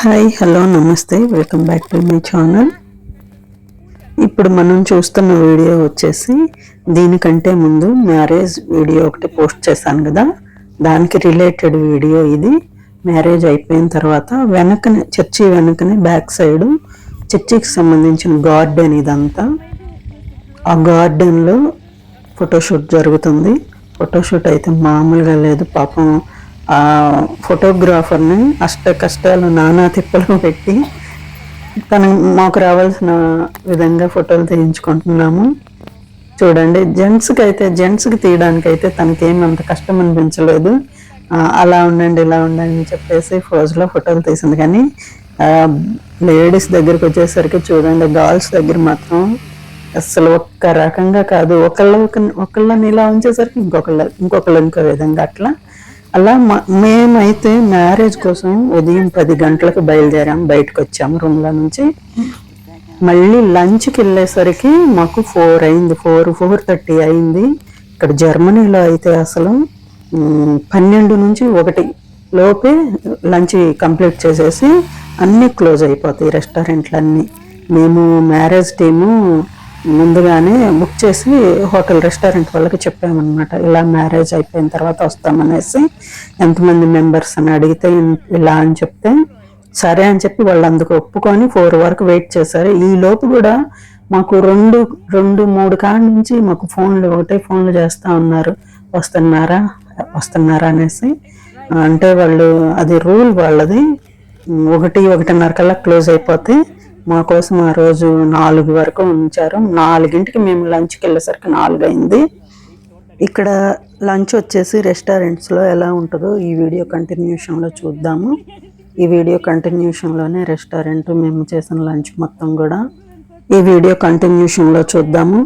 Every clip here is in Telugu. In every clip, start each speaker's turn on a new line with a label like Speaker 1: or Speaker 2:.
Speaker 1: హాయ్ హలో నమస్తే welcome back to my channel. ఇప్పుడు మనం చూస్తున్న వీడియో వచ్చేసి దీనికంటే ముందు మ్యారేజ్ వీడియో ఒకటి పోస్ట్ చేశాను కదా. దానికి రిలేటెడ్ వీడియో ఇది. మ్యారేజ్ అయిపోయిన తర్వాత వెనకనే చర్చి వెనకనే బ్యాక్ సైడ్ చర్చికి సంబంధించిన గార్డెన్ ఇదంతా. ఆ గార్డెన్లో ఫోటోషూట్ జరుగుతుంది. ఫోటోషూట్ అయితే మామూలుగా లేదు పాపం ఆ ఫోటోగ్రాఫర్ని అష్ట కష్టాలు నానా తిప్పలు పెట్టి తను మాకు రావాల్సిన విధంగా ఫోటోలు తీయించుకుంటున్నాము. చూడండి జెంట్స్కి అయితే జెంట్స్కి తీయడానికి అయితే తనకేం అంత కష్టం అనిపించలేదు. అలా ఉండండి ఇలా ఉండండి అని చెప్పేసి ఫోజ్లో ఫోటోలు తీసింది. కానీ లేడీస్ దగ్గరికి వచ్చేసరికి చూడండి గర్ల్స్ దగ్గర మాత్రం అసలు ఒక్క రకంగా కాదు. ఒకళ్ళ ఒకళ్ళని ఇలా ఉంచేసరికి ఇంకొకళ్ళ ఇంకొకళ్ళు ఇంకో విధంగా అట్లా అలా మ- మేమైతే మ్యారేజ్ కోసం ఉదయం పది గంటలకు బయలుదేరాం బయటకు వచ్చాము రూమ్లో నుంచి. మళ్ళీ లంచ్కి వెళ్ళేసరికి మాకు ఫోర్ అయింది ఫోర్ ఫోర్ థర్టీ అయింది. ఇక్కడ జర్మనీలో అయితే అసలు పన్నెండు నుంచి ఒకటి లోపే లంచ్ కంప్లీట్ చేసేసి అన్నీ క్లోజ్ అయిపోతాయి రెస్టారెంట్లు అన్నీ మేము మ్యారేజ్ టీము ముందుగానే బుక్ చేసి హోటల్ రెస్టారెంట్ వాళ్ళకి చెప్పామన్నమాట. ఇలా మ్యారేజ్ అయిపోయిన తర్వాత వస్తామనేసి ఎంతమంది మెంబర్స్ అని అడిగితే ఇలా అని చెప్తే సరే అని చెప్పి వాళ్ళు అందుకు ఒప్పుకొని ఫోర్ వరకు వెయిట్ చేశారు. ఈ లోపు కూడా మాకు రెండు రెండు మూడు కాడ నుంచి మాకు ఫోన్లు ఒకటే ఫోన్లు చేస్తూ ఉన్నారు. వస్తున్నారా? వస్తున్నారా అనేసి. అంటే వాళ్ళు అది రూల్ వాళ్ళది. ఒకటి ఒకటిన్నర కల్లా క్లోజ్ అయిపోతే మా కోసం ఆ రోజు నాలుగు వరకు ఉంచారు. నాలుగింటికి మేము లంచ్కి వెళ్ళేసరికి నాలుగు అయింది ఇక్కడ లంచ్ వచ్చేసి రెస్టారెంట్స్లో ఎలా ఉంటుందో ఈ వీడియో కంటిన్యూషన్లో చూద్దాము. ఈ వీడియో కంటిన్యూషన్లోనే రెస్టారెంట్ మేము చేసిన లంచ్ మొత్తం కూడా ఈ వీడియో కంటిన్యూషన్లో చూద్దాము.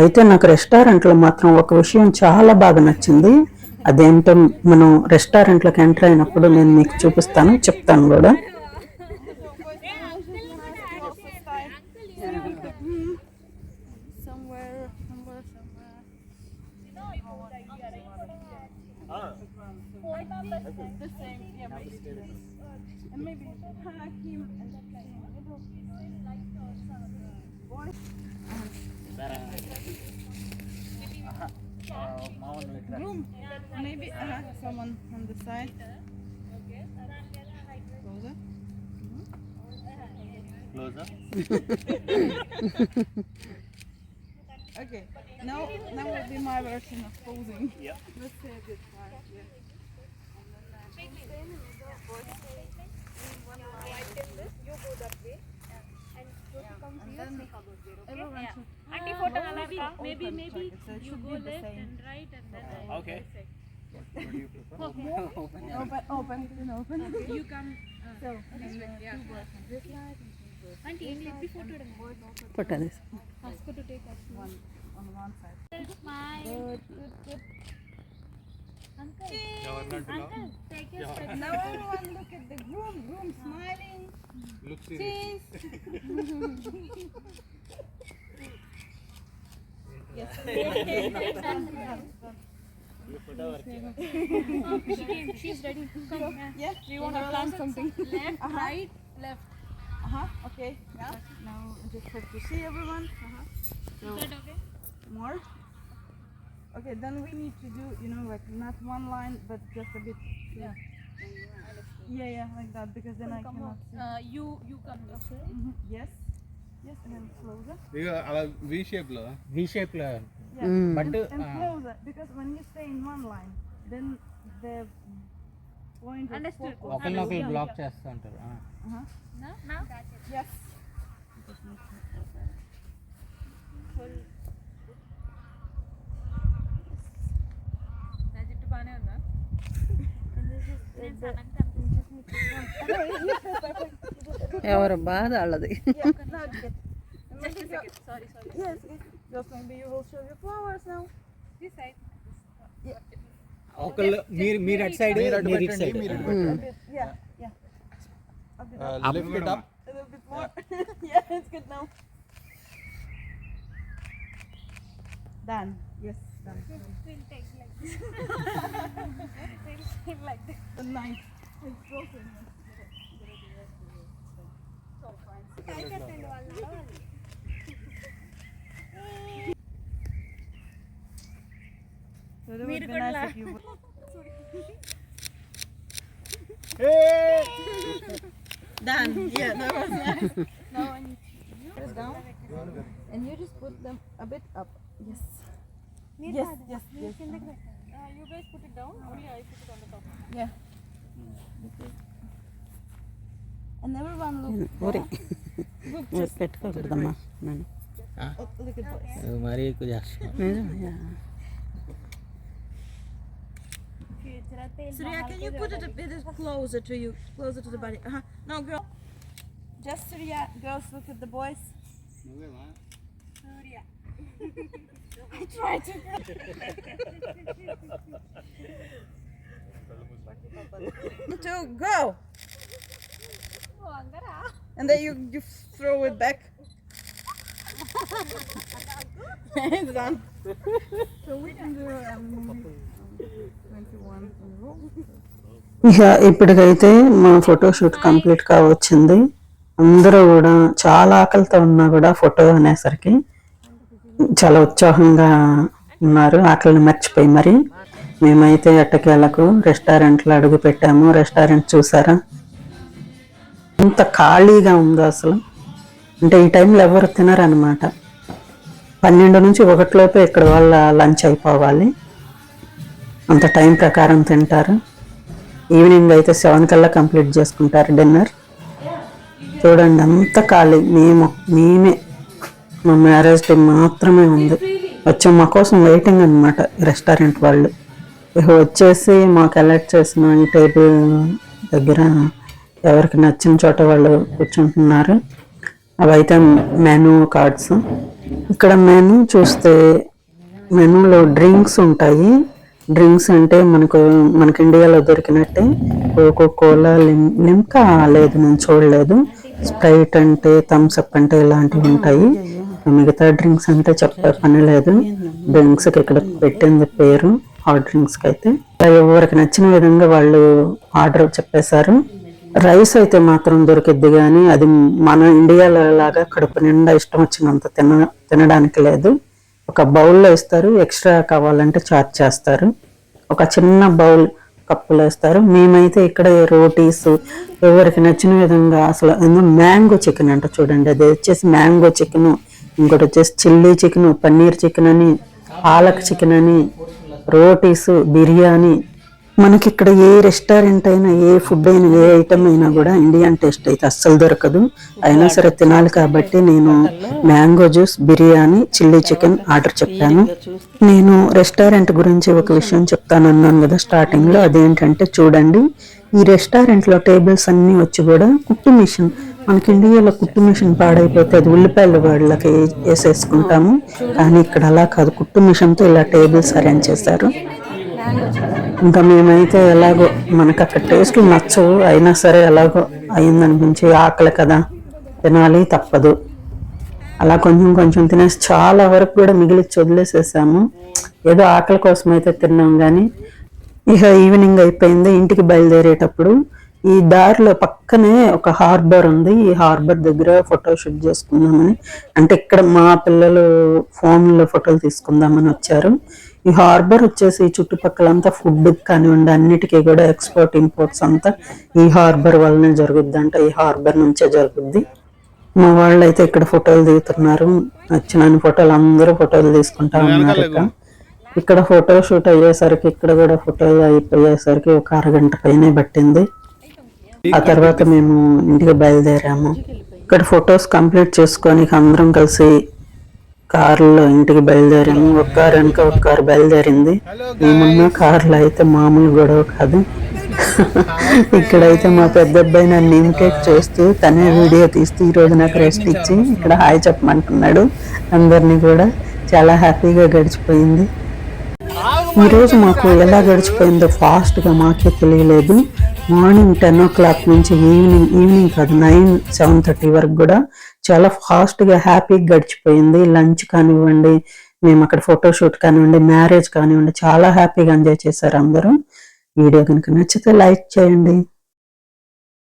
Speaker 1: అయితే నాకు రెస్టారెంట్లో మాత్రం ఒక విషయం చాలా బాగా నచ్చింది. అదేంటో మనం రెస్టారెంట్లోకి ఎంటర్ అయినప్పుడు నేను మీకు చూపిస్తాను చెప్తాను కూడా.
Speaker 2: Maybe Hakim and Groom. Maybe uh, someone on the side. Closer. Closer. okay. Now, now will be my version of posing. Yeah. Let's say get this, you. Yeah. Comes
Speaker 3: here, okay? Maybe, maybe, you go left
Speaker 2: same.
Speaker 3: and right and then I will
Speaker 4: Okay.
Speaker 2: Open. Open, open, open.
Speaker 3: Okay, you come. Uh,
Speaker 2: So,
Speaker 3: this way, yeah. Auntie, you need the
Speaker 1: photo.
Speaker 3: Ask her to take us.
Speaker 2: One on one side.
Speaker 3: That's.
Speaker 2: Good, good, good
Speaker 3: uncle uncle take your spec
Speaker 2: Now everyone look at the groom. Groom smiling.
Speaker 4: Look
Speaker 2: Cheese. yes.
Speaker 3: oh, she came she's ready come yeah.
Speaker 2: Yeah. Do you want to plan something?
Speaker 3: left right left
Speaker 2: Uh huh. Okay. Yeah. Now just have to see everyone. Uh huh.
Speaker 3: is that okay
Speaker 2: More. Okay. Then we need to do, you know, like not one line, but just a bit. Yeah. Yeah, yeah, like that because then I cannot see.
Speaker 3: uh, you you come this way
Speaker 2: Mhm. Yes. Yes, and then closer.
Speaker 4: ఇక అలా వి షేప్ లో
Speaker 5: వి షేప్ లో
Speaker 2: Yeah.
Speaker 5: But
Speaker 2: And closer because when you stay in one line, then the point of
Speaker 3: Understood.
Speaker 2: focus-
Speaker 5: ఒకరినొకరు బ్లాక్ చేస్తూ ఉంటారు ఆ.
Speaker 2: Uh-huh.
Speaker 3: now now
Speaker 2: Yes.
Speaker 3: నా
Speaker 2: Now.
Speaker 3: this side
Speaker 5: ఒకళ్ళు మీరు మీరు అటు సైడ్
Speaker 4: మీరు అటు
Speaker 5: మీరు ఇటు
Speaker 4: పెట్టండి,
Speaker 5: సైడ్
Speaker 4: మీరు ఇటు
Speaker 2: A
Speaker 4: పెట్టండి.
Speaker 2: bit. Yeah. Yeah. A bit.
Speaker 4: Uh, lift it up.
Speaker 2: A little bit more. yeah, it's good now. Done. Yes, done.
Speaker 3: will take like this.
Speaker 2: The knife. It's broken. మీరు కూడా Hey! Done. Yeah, that was nice.
Speaker 3: Now I need
Speaker 2: to down. And you just put them a bit up. Yes. Yes, yes, yes.
Speaker 3: uh, you guys put it down. Only I put it on the top.
Speaker 2: Yeah. And everyone look.
Speaker 1: ఊరి ఊరి పెట్టుకోకూడదమ్మా నేను
Speaker 2: Oh, look at this.
Speaker 5: అది మరీ ఎక్కువ చేస్తున్నాం
Speaker 1: నిజమయ్యా.
Speaker 2: Surya, can you put it a bit closer to you, closer to the body? Uh-huh. No, girl. Just Surya. Girls, look at the boys. Surya. I tried to. Two, go.
Speaker 3: Oh.
Speaker 2: And then you you throw it back. it's done. so we can do um, 21 in a row.
Speaker 1: ఇక ఇప్పటికైతే మా ఫోటోషూట్ కంప్లీట్ కావచ్చింది అందరూ కూడా చాలా ఆకలితో ఉన్నా కూడా ఫోటో అనేసరికి చాలా ఉత్సాహంగా ఉన్నారు. ఆకలిని మర్చిపోయి మరి. మేమైతే ఎట్టకేలకు రెస్టారెంట్లో అడుగు పెట్టాము. రెస్టారెంట్ చూసారా? ఇంత ఖాళీగా ఉందో అసలు. అంటే ఈ టైంలో ఎవరు తినరనమాట పన్నెండు నుంచి ఒకటిలోపే ఇక్కడ వాళ్ళ లంచ్ అయిపోవాలి. అంత టైం ప్రకారం తింటారు. ఈవినింగ్ అయితే సెవెన్ కల్లా కంప్లీట్ చేసుకుంటారు డిన్నర్. చూడండి అంత ఖాళీ. మేము మేమే. మా మ్యారేజ్ డే మాత్రమే ఉంది. వచ్చాం మా కోసం వెయిటింగ్ అనమాట రెస్టారెంట్ వాళ్ళు. వచ్చేసి మాకు అలర్ట్ చేసిన ఈ టేబుల్ దగ్గర ఎవరికి నచ్చిన చోట వాళ్ళు కూర్చుంటున్నారు. అవైతే మెనూ కార్డ్స్ ఇక్కడ మెనూ చూస్తే మెనూలో డ్రింక్స్ ఉంటాయి. డ్రింక్స్ అంటే మనకు మనకి ఇండియాలో దొరికినట్టే కోకో కోలా లిమ్ లిమ్కా లేదు నేను చూడలేదు. స్ప్రైట్ అంటే థమ్స్ అప్ అంటే ఇలాంటివి ఉంటాయి. మిగతా డ్రింక్స్ అంటే చెప్పే పని లేదు. డ్రింక్స్కి ఇక్కడ పెట్టింది పేరు హాట్ డ్రింక్స్కి అయితే. ఎవరికి నచ్చిన విధంగా వాళ్ళు ఆర్డర్ చెప్పేశారు. రైస్ అయితే మాత్రం దొరికిద్ది కానీ అది మన ఇండియాలో లాగా కడుపు నిండా ఇష్టం వచ్చినంత తిన తినడానికి లేదు. ఒక బౌల్లో ఇస్తారు ఎక్స్ట్రా కావాలంటే చార్జ్ చేస్తారు. ఒక చిన్న బౌల్ కప్పులో ఇస్తారు. మేమైతే ఇక్కడ రోటీస్ ఎవరికి నచ్చిన విధంగా అసలు మ్యాంగో చికెన్ అంట చూడండి. అది వచ్చేసి మ్యాంగో చికెన్. ఇంకోటి వచ్చేసి చిల్లీ చికెన్ పన్నీర్ చికెన్ అని పాలక్ చికెన్ అని రోటీస్ బిర్యానీ. మనకి ఇక్కడ ఏ రెస్టారెంట్ అయినా ఏ ఫుడ్ అయినా ఏ ఐటమ్ అయినా కూడా ఇండియన్ టేస్ట్ అయితే అస్సలు దొరకదు. అయినా సరే తినాలి కాబట్టి నేను mango juice biryani chilli chicken order చెప్పాను. నేను రెస్టారెంట్ గురించి ఒక విషయం చెప్తాను అన్నాను కదా స్టార్టింగ్లో. అదేంటంటే చూడండి ఈ రెస్టారెంట్లో టేబుల్స్ అన్నీ వచ్చి కూడా కుట్టు మిషన్. మనకి ఇండియాలో కుట్టు మిషన్ పాడైపోతే అది ఉల్లిపాయల వాళ్ళకి వేసేసుకుంటాము. కానీ ఇక్కడ అలా కాదు. కుట్టు మిషన్తో ఇలా టేబుల్స్ అరేంజ్ చేశారు. ఇంకా మేమైతే ఎలాగో మనకు అక్కడ టేస్ట్ నచ్చవు. అయినా సరే ఎలాగో అయిందనిపించి ఆకలి కదా. తినాలి తప్పదు. అలా కొంచెం కొంచెం తినేసి చాలా వరకు కూడా మిగిలిచ్చి వదిలేసేసాము. ఏదో ఆకలి కోసం అయితే తిన్నాం కానీ ఇక ఈవినింగ్ అయిపోయింది. ఇంటికి బయలుదేరేటప్పుడు ఈ దారిలో పక్కనే ఒక హార్బర్ ఉంది. ఈ హార్బర్ దగ్గర ఫోటో షూట్ చేసుకుందామని. అంటే ఇక్కడ మా పిల్లలు ఫోన్లో ఫోటోలు తీసుకుందామని వచ్చారు. ఈ హార్బర్ వచ్చేసి ఈ చుట్టుపక్కలంతా ఫుడ్ కానివ్వండి అన్నిటికీ కూడా ఎక్స్పోర్ట్ ఇంపోర్ట్స్ అంతా ఈ హార్బర్ వల్లనే జరుగుద్ది ఈ హార్బర్ నుంచే జరుగుద్ది. మా వాళ్ళు అయితే ఇక్కడ ఫోటోలు దిగుతున్నారు. నచ్చిన ఫోటోలు అందరూ ఫోటోలు తీసుకుంటా ఉన్నారు ఇక్కడ. ఇక్కడ ఫోటో షూట్ అయ్యేసరికి ఇక్కడ కూడా ఫోటోలు అయిపోయేసరికి ఒక అరగంట పైనే పట్టింది. ఆ తర్వాత మేము ఇంటికి బయలుదేరాము. ఇక్కడ ఫొటోస్ కంప్లీట్ చేసుకొని అందరం కలిసి కారులో ఇంటికి బయలుదేరాము. ఒక కారు వెనుక ఒక కారు బయలుదేరింది. మేమున్న కార్లో అయితే మామూలు గొడవ కాదు. ఇక్కడైతే మా పెద్ద అబ్బాయి నన్ను ఇమిటేట్ చేస్తూ తనే వీడియో తీస్తూ ఈ రోజు నాకు రెస్ట్ ఇచ్చి ఇక్కడ హాయ్ చెప్పమంటున్నాడు. అందరినీ కూడా చాలా హ్యాపీగా గడిచిపోయింది. ఈరోజు మాకు ఎలా గడిచిపోయిందో ఫాస్ట్గా మాకే తెలియలేదు. మార్నింగ్ టెన్ ఓ క్లాక్ నుంచి ఈవినింగ్ ఈవినింగ్ కాదు నైన్ సెవెన్ థర్టీ వరకు కూడా చాలా ఫాస్ట్గా హ్యాపీగా గడిచిపోయింది. లంచ్ కానివ్వండి మేము అక్కడ ఫోటోషూట్ కానివ్వండి మ్యారేజ్ కానివ్వండి చాలా హ్యాపీగా ఎంజాయ్ చేశారు అందరూ. వీడియో కనుక నచ్చితే లైక్ చేయండి.